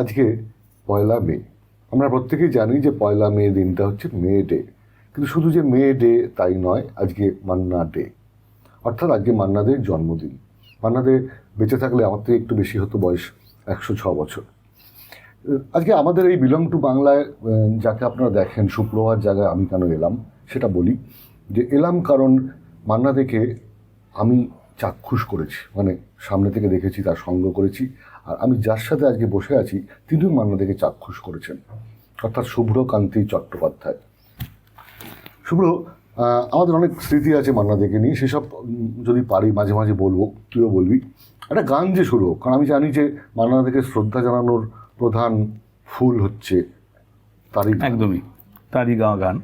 আজকে পয়লা মে। আমরা প্রত্যেকেই জানি যে পয়লা মে দিনটা হচ্ছে মে ডে। কিন্তু শুধু যে মে ডে তাই নয়, আজকে মান্না ডে। অর্থাৎ আজকে মান্নাদের জন্মদিন। মান্নাদের বেঁচে থাকলে আমার থেকে একটু বেশি হতো বয়স একশো ছ বছর। আজকে আমাদের এই বিলং টু বাংলায় যাকে আপনারা দেখেন সুপ্রভাত জায়গায় আমি কেন এলাম, সেটা বলি যে এলাম কারণ মান্না দেখে আমি চাক্ষুষ করেছি। মানে সামনে থেকে দেখেছি, তার সঙ্গ করেছি। আর আমি যার সাথে আজকে বসে আছি তিনিও মান্নাদেকে চাক্ষুষ করেছেন অর্থাৎ শুভ্রকান্তি চট্টোপাধ্যায়। শুভ্র আমাদের অনেক স্মৃতি আছে মান্নাদেকে নিয়ে সেসব যদি পারি মাঝে মাঝে বলব তুইও বলবি। একটা গান যে শুরু হোক কারণ আমি জানি যে মান্নাদেকে শ্রদ্ধা জানানোর প্রধান ফুল হচ্ছে তারই একদমই তারই গা গান।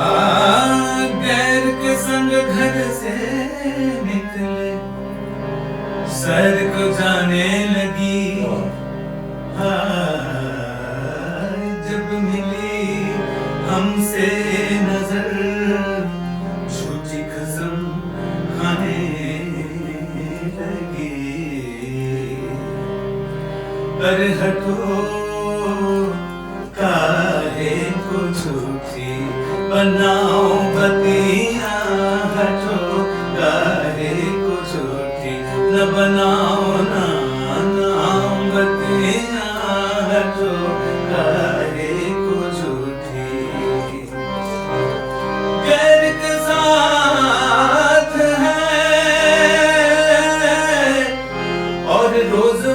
Ah संग घर से निकले। सर को जाने लगी। हाय, जब मिली हमसे नज़र झूठी लगी। अरे हटो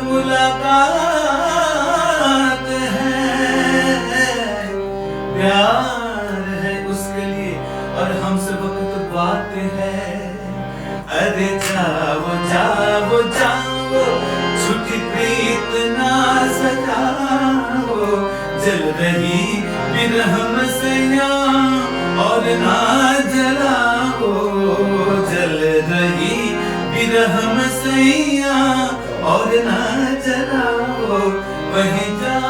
मुलाकात है। प्यार है उसके लिए, और हमसे वक्त बात है। अरे जाओ जाओ जाओ, छुट्टी प्रीत ना सजाओ। जल रही बिरहम सैया और ना जलाओ। जल रही बिरहम सैया और ना जलाओ वहीं जाओ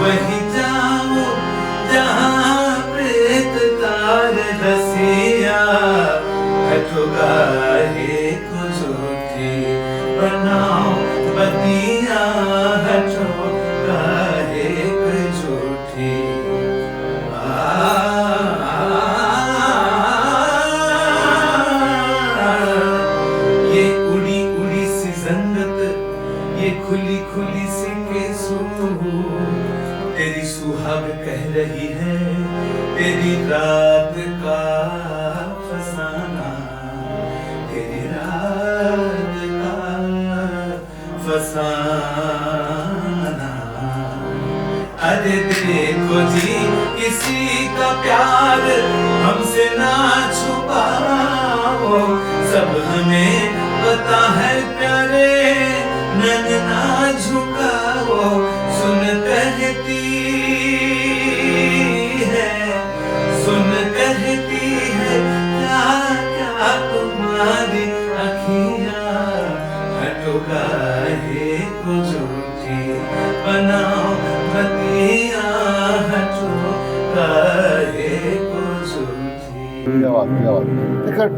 वहीं जाओ जहाँ प्रेत तार रसिया हटो अरे देखो जी किसी का प्यार हमसे ना छुपाओ। सब हमें पता है प्यारे, नन ना झुकाओ। सुन कहती है, सुन कहती है, क्या क्या तुम्हारी अखियाँ हटो गाहे को झूठी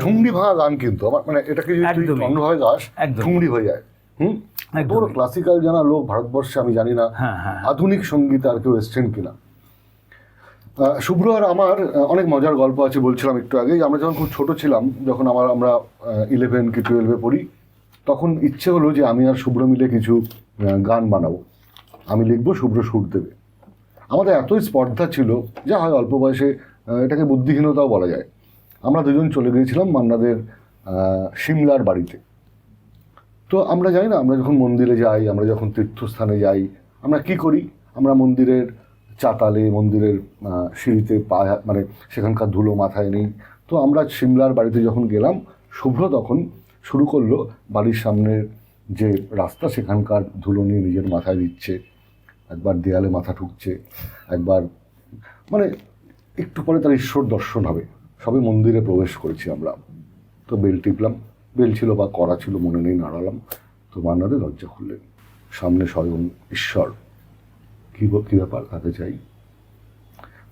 ঠুংরি ভাঙা গান কিন্তু আমার মানে এটাকে যদি। অন্যভাবে গাস ঠুংরি হয়ে যায়। হুম। বড় ক্লাসিক্যাল জানা লোক ভারতবর্ষে আমি জানি না হ্যাঁ, হ্যাঁ। আধুনিক সংগীত আর কেউ এসছেন কিনা। শুভ্র আর আমার অনেক মজার গল্প আছে বলছিলাম একটু আগে যে আমরা যখন খুব ছোট ছিলাম যখন আমার আমরা ইলেভেন কি টুয়েলভে পড়ি তখন ইচ্ছে হলো যে আমি আর শুভ্র মিলে কিছু গান বানাবো। আমি লিখব শুভ্র সুর দেবে। আমাদের এতই স্পর্ধা ছিল, যা হয় অল্প বয়সে এটাকে বুদ্ধিহীনতাও বলা যায়। আমরা দুজন চলে গিয়েছিলাম মান্নাদের সিমলার বাড়িতে। তো আমরা যাই না, আমরা যখন মন্দিরে যাই, আমরা যখন তীর্থস্থানে যাই, আমরা কি করি? আমরা মন্দিরের চাতালে, মন্দিরের সিঁড়িতে পা মানে সেখানকার ধুলো মাথায় নেই। তো আমরা সিমলার বাড়িতে যখন গেলাম, শুভ্র তখন শুরু করল বাড়ির সামনের যে রাস্তা, সেখানকার ধুলো নিয়ে নিজের মাথায় দিচ্ছে। একবার দেয়ালে মাথা ঠুকছে, একবার মানে একটু পরে তার ঈশ্বর দর্শন হবে। সবে মন্দিরে প্রবেশ করেছি আমরা। তো বেল টিপলাম, বেল ছিল বা করা ছিল, মনে নেই, নাড়ালাম। তো মান্নাদের দরজা খুললেন। সামনে স্বয়ং ঈশ্বর। কী কী ব্যাপার, তাকে চাই?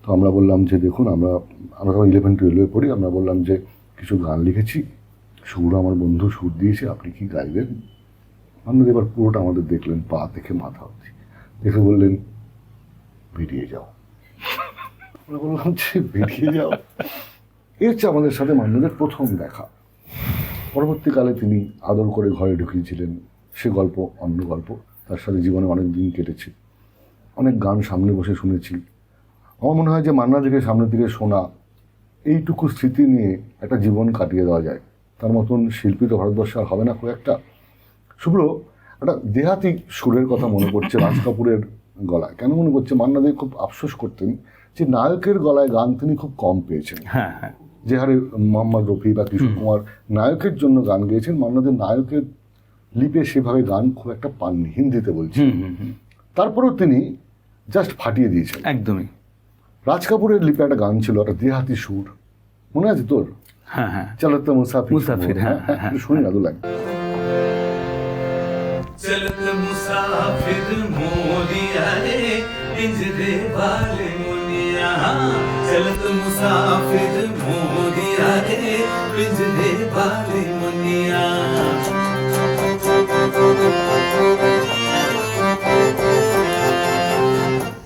তো আমরা বললাম যে, দেখুন, আমরা আমরা তখন ইলেভেন টুয়েলভে পড়ি। আমরা বললাম যে, কিছু গান লিখেছি। সুর আমার বন্ধু সুর দিয়েছে, আপনি কি গাইবেন? আপনাদের এবার পুরোটা আমাদের দেখলেন, পা দেখে মাথা অবধি। দেখে বললেন বেরিয়ে যাও। বললাম যে বেরিয়ে যাও। এর হচ্ছে আমাদের সাথে মান্যদের প্রথম দেখা। পরবর্তীকালে তিনি আদর করে ঘরে ঢুকিয়েছিলেন সে গল্প, অন্য গল্প। তার সাথে জীবনে অনেক দিন কেটেছে। অনেক গান সামনে বসে শুনেছি। আমার মনে হয় যে মান্না থেকে সামনের দিকে শোনা, এইটুকু স্মৃতি নিয়ে একটা জীবন কাটিয়ে দেওয়া যায়। তার মতন শিল্পী তো ভারতবর্ষে আর হবে না খুব একটা। শুভ্র একটা দেহাতি সুরের কথা মনে পড়ছে রাজ কাপুরের গলায়। কেন মনে করছে মান্না দে খুব আফসোস করতেন যে নায়কের গলায় গান তিনি খুব কম পেয়েছেন। হ্যাঁ হ্যাঁ। যে হারে মোহাম্মদ রফি বা কিশোর কুমার নায়কের জন্য গান গেয়েছেন মান্নাদের নায়কের লিপে সেভাবে গান খুব একটা পাননি হিন্দিতে বলছি। তারপরেও তিনি জাস্ট ফাটিয়ে দিয়েছেন। একদমই। রাজ কাপুরের লিপে একটা গান ছিল একটা দেহাতি সুর। মনে আছে তোর? হ্যাঁ হ্যাঁ। চলো তো মুসাফির। মুসাফির, হ্যাঁ, হ্যাঁ, হ্যাঁ। একটু শুনি না দু লাইন। चलत मुसाफिर मोरिया रे, पिंजरे वाले मुनिया। चलत मुसाफिर मोरिया रे, पिंजरे वाले मुनिया।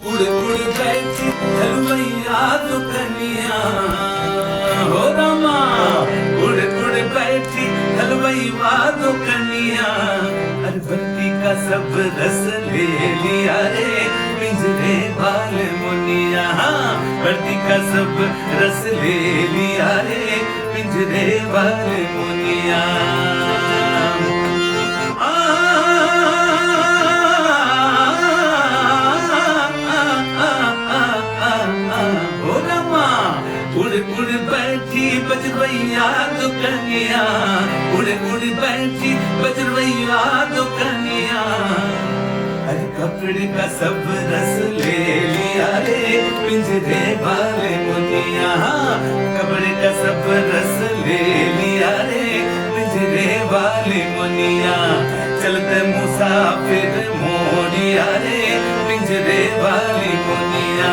उड़ बैठी उड़ अरबत्ती का सब रस ले लिया रे पिंजरे वाले मुनिया बर्ती का सब रस ले लिया रे पिंजरे वाले मुनिया उड़ उड़ बैठी बजरवैया दुकनिया बैठी बजरवैया दुकनिया अरे कपड़े का सब रस ले लिया रे, पिंजरे वाले मुनिया। कपड़े का सब रस ले लिया रे, पिंजरे वाले मुनिया। चलते मुसाफिर मोरिया रे, पिंजरे वाली मुनिया।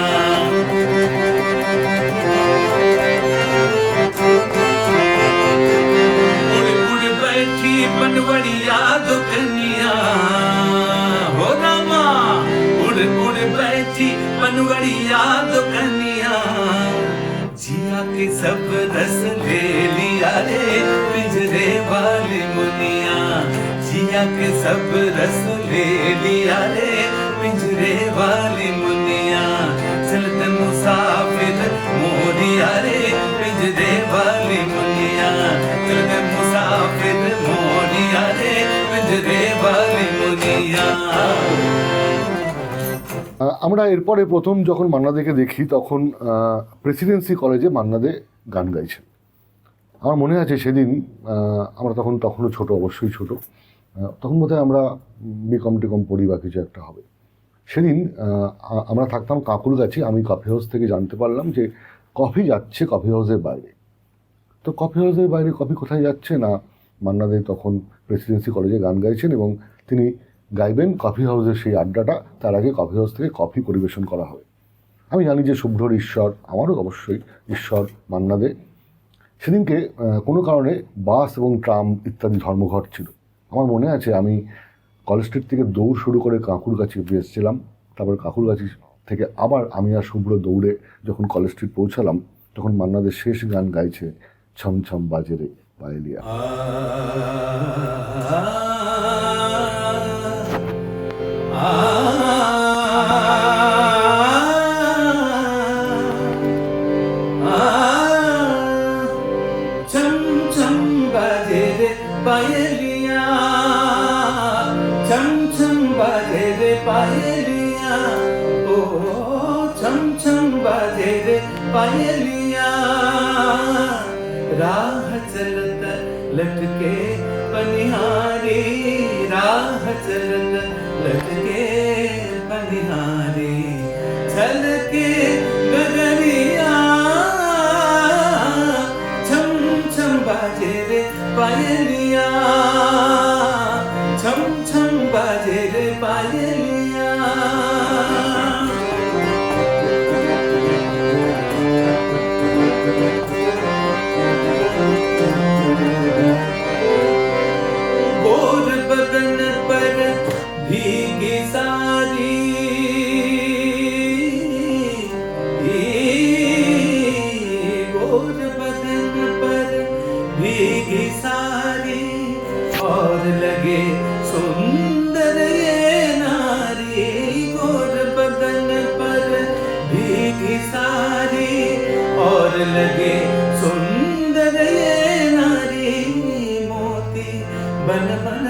वाली मुनिया जिया के सब रस ले लिया रे पिंजरे वाली मुनिया चलते मुसाफिर मोरिया रे पिंजरे वाली मुनिया चलते मुसाफिर मोरिया रे पिंजरे वाली मुनिया আহ, আমরা এরপরে প্রথম যখন মান্নাদেকে দেখি তখন প্রেসিডেন্সি কলেজে মান্নাদে গান গাইছেন আমার মনে আছে সেদিন আমরা তখন, তখনও ছোট, অবশ্যই ছোট তখন বোধহয় আমরা বিকম টিকম পড়ি বা কিছু একটা হবে। সেদিন আমরা থাকতাম কাকুর কাছে আমি কফি হাউস থেকে জানতে পারলাম যে কফি যাচ্ছে কফি হাউসের বাইরে। তো কফি হাউসের বাইরে কফি কোথায় যাচ্ছে না, মান্না দে তখন প্রেসিডেন্সি কলেজে গান গাইছেন এবং তিনি গাইবেন কফি হাউসের সেই আড্ডাটা, তার আগে কফি হাউস থেকে কফি পরিবেশন করা হবে। আমি জানি যে শুভ্রর ঈশ্বর, আমারও অবশ্যই ঈশ্বর, মান্না দে সেদিনকে কোনো কারণে বাস এবং ট্রাম ইত্যাদি ধর্মঘট ছিল আমার মনে আছে আমি কলেজ স্ট্রিট থেকে দৌড় শুরু করে কাকুর কাছে ফিরে এসেছিলাম তারপর কাকুর কাছে থেকে আবার আমি আর শুভ্র দৌড়ে যখন কলেজ স্ট্রিট পৌঁছালাম তখন মান্নাদের শেষ গান গাইছে ছম ছম বাজে রে পায়েলিয়া चम पायलिया। राह चलत लटके पनिहारी राह चलत लटके पनिहारी। छलके लगे सुंदर ये नारी मोती, बन बन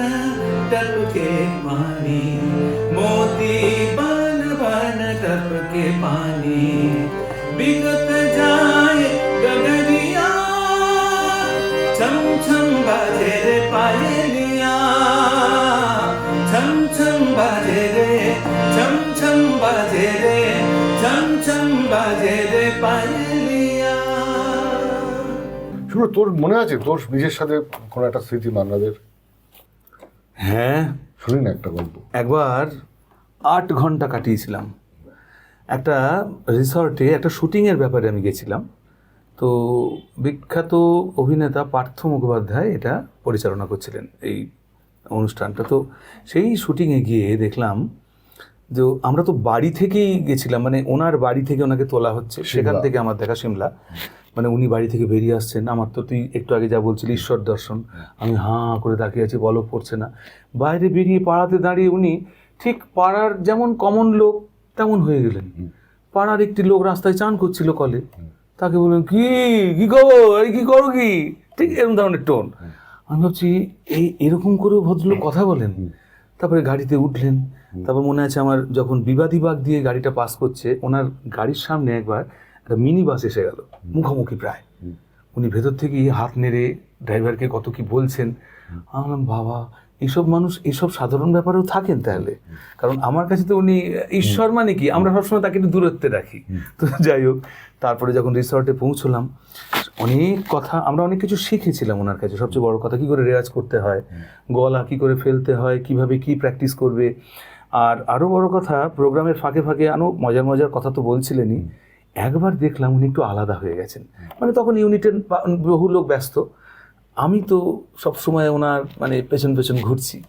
टपके पानी। मोती बन बन टपके पानी। बिगत जाए गगरिया छम छम बाजे रे पायलिया छम छम बाजे रे, छम छम बाजे रे, छम छम बाजे रे पायलिया শুভ্র তোর মনে আছে? তোর নিজের সাথে কোনো একটা স্মৃতি মান্নাদের হ্যাঁ। শুনি না একটা গল্প। একবার আট ঘণ্টা কাটিয়েছিলাম। একটা রিসর্টে একটা শুটিংয়ের ব্যাপারে আমি গেছিলাম। তো বিখ্যাত অভিনেতা পার্থ মুখোপাধ্যায় এটা পরিচালনা করছিলেন এই অনুষ্ঠানটা। তো সেই শুটিংয়ে গিয়ে দেখলাম যে আমরা তো বাড়ি থেকেই গেছিলাম মানে ওনার বাড়ি থেকে ওনাকে তোলা হচ্ছে সেখান থেকে আমার দেখা সিমলা মানে উনি বাড়ি থেকে বেরিয়ে আসছেন। আমার তো তুই একটু আগে যা বলছিলি ঈশ্বর দর্শন। আমি হাঁ করে তাকিয়ে আছি বলক পড়ছে না। বাইরে বেরিয়ে পাড়াতে দাঁড়িয়ে উনি ঠিক পাড়ার যেমন কমন লোক তেমন হয়ে গেলেন। পাড়ার একটি লোক রাস্তায় চান করছিল কলে। তাকে বললেন কি? কি খবর? কি করো কি? ঠিক এরকম ধরনের টোন। আমি ভাবছি এই এরকম করেও ভদ্রলোক কথা বলেন? তারপরে গাড়িতে উঠলেন। তারপর মনে আছে আমার যখন বিবাদী বাগ দিয়ে গাড়িটা পাস করছে ওনার গাড়ির সামনে একবার একটা মিনি বাস এসে গেল মুখোমুখি প্রায়। উনি ভেতর থেকেই হাত নেড়ে ড্রাইভারকে কত কি বলছেন। আমি বাবা এইসব মানুষ এইসব সাধারণ ব্যাপারেও থাকেন তাহলে? কারণ আমার কাছে তো উনি ঈশ্বর মানে কি? আমরা সবসময় তাকে একটু দূরত্বে রাখি। তো যাই হোক তারপরে যখন রিসর্টে পৌঁছলাম অনেক কথা আমরা অনেক কিছু শিখেছিলাম ওনার কাছে। সবচেয়ে বড় কথা কি করে রেওয়াজ করতে হয় গলা কি করে ফেলতে হয় কীভাবে কি প্র্যাকটিস করবে। আর আরও বড় কথা প্রোগ্রামের ফাঁকে ফাঁকে আনো মজার মজার কথা তো বলছিলেনই। একবার দেখলাম উনি একটু আলাদা হয়ে গেছেন। মানে তখন ইউনিটের বহু লোক ব্যস্ত। আমি তো সব সময় ওনার মানে পেছন পেছন ঘুরছি।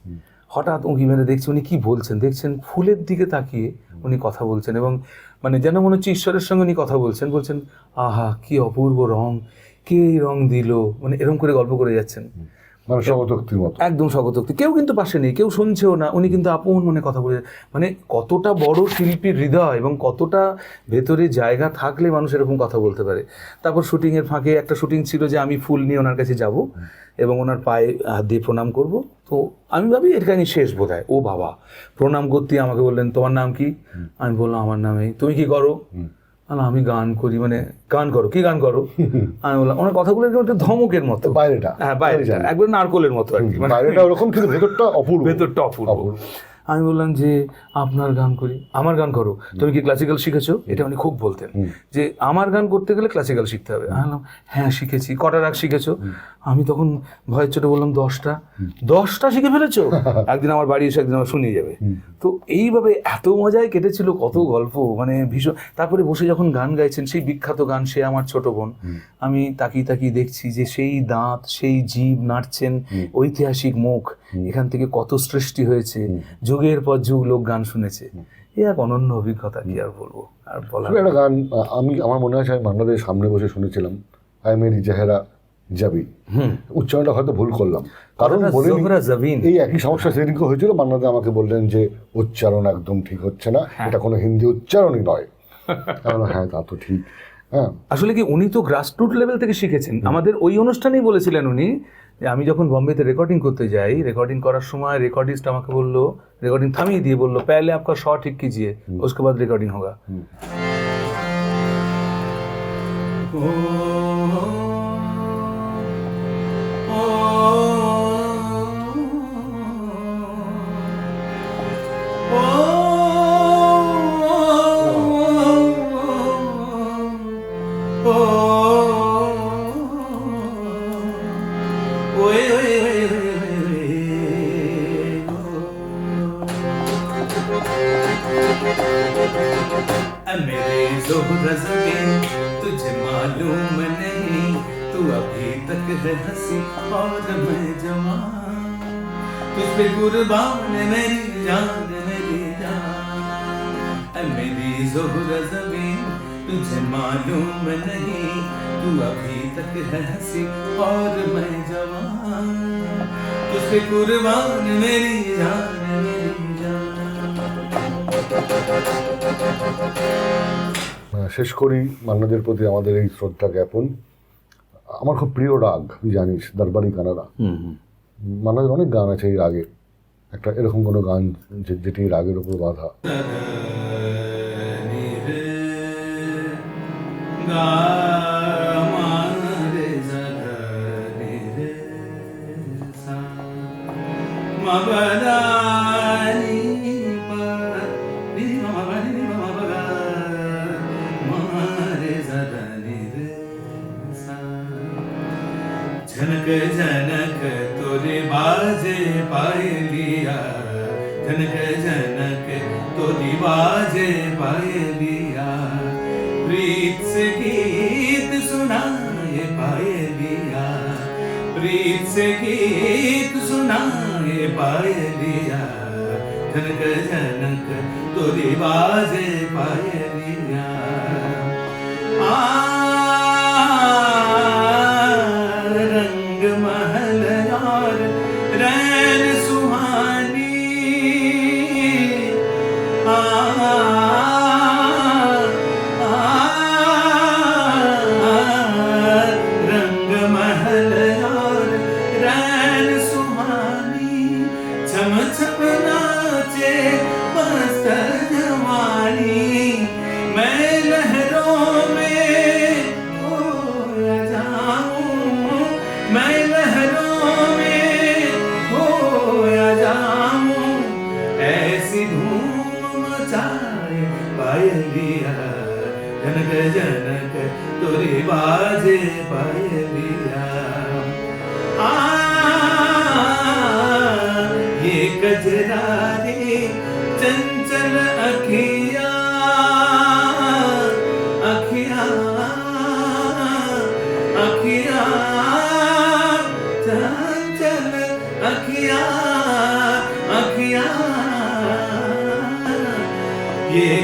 হঠাৎ উঁকি মেরে দেখছি উনি কি বলছেন? দেখছেন ফুলের দিকে তাকিয়ে উনি কথা বলছেন এবং মানে যেন মনে হচ্ছে ঈশ্বরের সঙ্গে উনি কথা বলছেন। বলছেন, আহা, কি অপূর্ব রং! কে রং দিল? মানে এরকম করে গল্প করে যাচ্ছেন। মানে মতো। একদম স্বগতোক্তি কেউ কিন্তু পাশে নেই কেউ শুনছেও না উনি কিন্তু আপন মনে কথা বলে মানে কতটা বড় শিল্পীর হৃদয় এবং কতটা ভেতরে জায়গা থাকলে মানুষ এরকম কথা বলতে পারে। তারপর শুটিংয়ের ফাঁকে একটা শুটিং ছিল যে আমি ফুল নিয়ে ওনার কাছে যাব এবং ওনার পায়ে হাত দিয়ে প্রণাম করব। তো আমি ভাবি এখানে শেষ বোধ হয় ও বাবা প্রণাম করতে আমাকে বললেন তোমার নাম কি? আমি বললাম আমার নামে তুমি কি করো? বললাম, আমি গান করি মানে গান করো কি গান করো? আমি বললাম ওনার কথাগুলো একটু ধমকের মতো। বাইরেটা। হ্যাঁ বাইরেটা একবার নারকোলের মতো আর কি মানে বাইরেটা ওরকম কিন্তু ভেতরটা অপূর্ব। ভেতরটা অপূর্ব। আমি বললাম যে আপনার গান করি। আমার গান করো। তুমি কি ক্লাসিক্যাল শিখেছো? এটা উনি খুব বলতেন। যে আমার গান করতে গেলে ক্লাসিক্যাল শিখতে হবে। আমি বললাম হ্যাঁ শিখেছি। কটা রাগ শিখেছো? আমি তখন ভয়ের চোটে বললাম দশটা। দশটা শিখে ফেলেছো? একদিন আমার বাড়ি এসে একদিন আমার শুনিয়ে যাবে। তো এইভাবে এত মজায় কেটেছিল কত গল্প মানে ভীষণ। তারপরে বসে যখন গান গাইছেন সেই বিখ্যাত গান সে আমার ছোট বোন আমি তাকিয়ে তাকিয়ে দেখছি যে সেই দাঁত সেই জীব নাড়ছেন ঐতিহাসিক মুখ। এখান থেকে কত সৃষ্টি হয়েছে যুগের পর যুগ লোক গান শুনেছে। এ এক অনন্য অভিজ্ঞতা কি আর বলব আর বলার একটা গান আমি আমার মনে হয় আমি মান্নাদের সামনে বসে শুনেছিলাম আই মেরি জাহেরা যাবি। উচ্চারণটা হয়তো ভুল করলাম। কারণ জাবিন। এই একই সমস্যা সেদিনকে হয়েছিল মান্নাদে আমাকে বললেন যে উচ্চারণ একদম ঠিক হচ্ছে না এটা কোনো হিন্দি উচ্চারণই নয়। হ্যাঁ তা তো ঠিক হ্যাঁ। আসলে কি উনি তো গ্রাসরুট লেভেল থেকে শিখেছেন? আমাদের ওই অনুষ্ঠানেই বলেছিলেন উনি যে আমি যখন বম্বেতে রেকর্ডিং করতে যাই রেকর্ডিং করার সময় রেকর্ডিস্ট আমাকে বললো রেকর্ডিং থামিয়ে দিয়ে বললো पहले आपका शॉ ठीक कीजिए उसके बाद रिकॉर्डिंग होगा है हंसी और मैं जवान तुझ पे कुर्बान है मेरी जान मेरी जान ऐ मेरी जोहरा जमीन तुझे मालूम नहीं तू अभी तक है हंसी और मैं जवान तुझ पे कुर्बान मेरी जान मेरी जान আহ, শেষ করি মান্নাদের প্রতি আমাদের এই শ্রদ্ধা জ্ঞাপন আমার খুব প্রিয় রাগ তুই জানিস দরবারি কানাডা হুম হুম মান্নাদের অনেক গান আছে এই রাগে একটা এরকম কোনো গান যে যেটি এই রাগের উপর বাঁধা से गीत सुनाए पाए दिया प्रीत से गीत सुनाए पाए दिया जनक जनक तो बाजे पाए दिया आ छम छम नाचे मस्त जवानी मैं लहरों में खोया जाऊँ, मैं लहरों में खोया जाऊँ। ऐसी धूम मचाए पायलिया जनक जनक तोरी बाजे पायलिया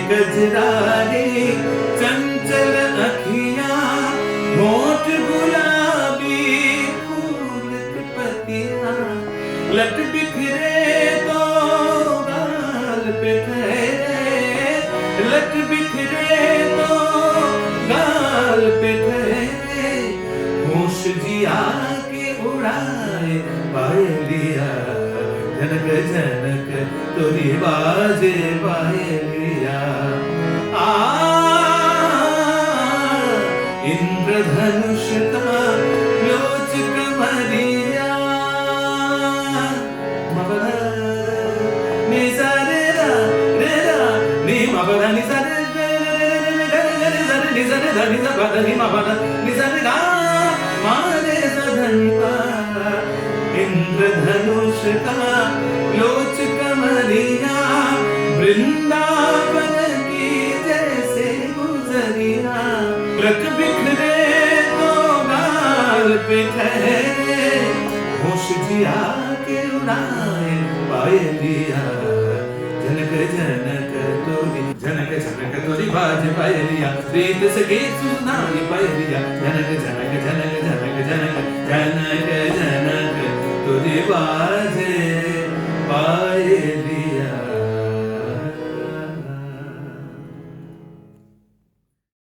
गजरारे, चंचल अखिया गुलाबी, फूल पतिया लट बिखरे तो गाल पे ठहरे, लट बिखरे तो गाल पे ठहरे। जिया के उड़ाए पाए लिया जनक जनक, तोरी बाजे पाए लिया। आ इंद्रधनुष का लोच कमरिया मबला निजारे रा रे रा नी मबला निजारे रे रे रे रे निजारे धा निजा बदा बाज पायरिया, प्रीत से गीत सुनाई पाए लिया जनक जनक जनक जनक जनक जनक जनक, तुझे बाजे पाए लिया